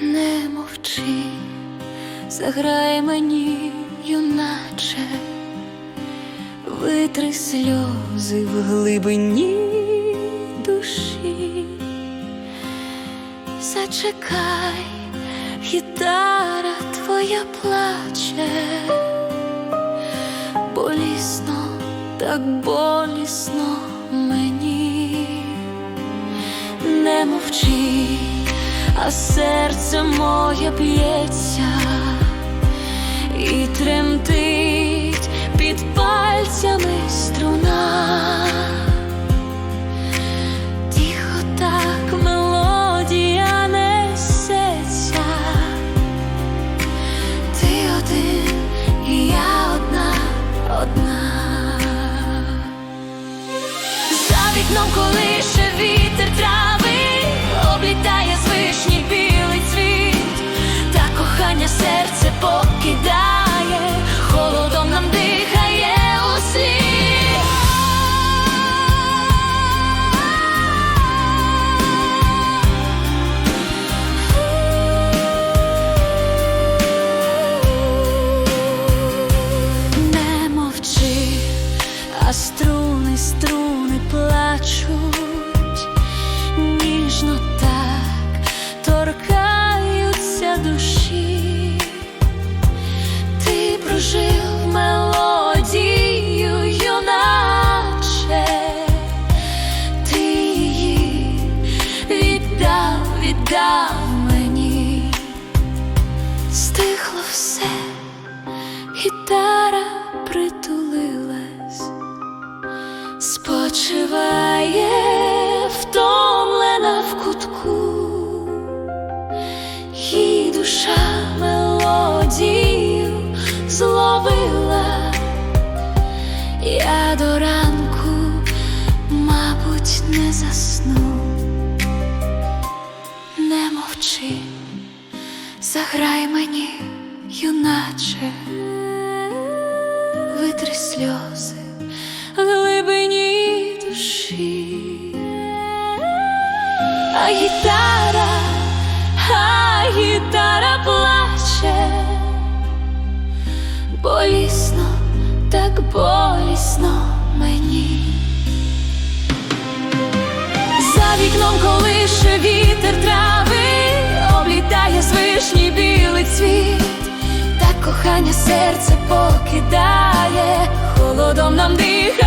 Не мовчи, заграй мені, юначе, витри сльози в глибині душі, зачекай, гітара твоя плаче, болісно, так болісно мені мовчи, а серце моє б'ється і тремтить під пальцями струна. Тихо так мелодія несеться, ти один, і я одна, одна. Вікном колише вітер стихло все гітара притулилась, спочиває втомлена в кутку, її душа мелодію зловила, я до ранку, мабуть, не засну, не мовчи заграй мені, юначе, витри сльози в глибині душі, а гітара, а гітара плаче, болісно, так болісно мені. За вікном колише вітер трави, облітає з вишні білий цвіт, та кохання серце покидає, холодом нам дихає.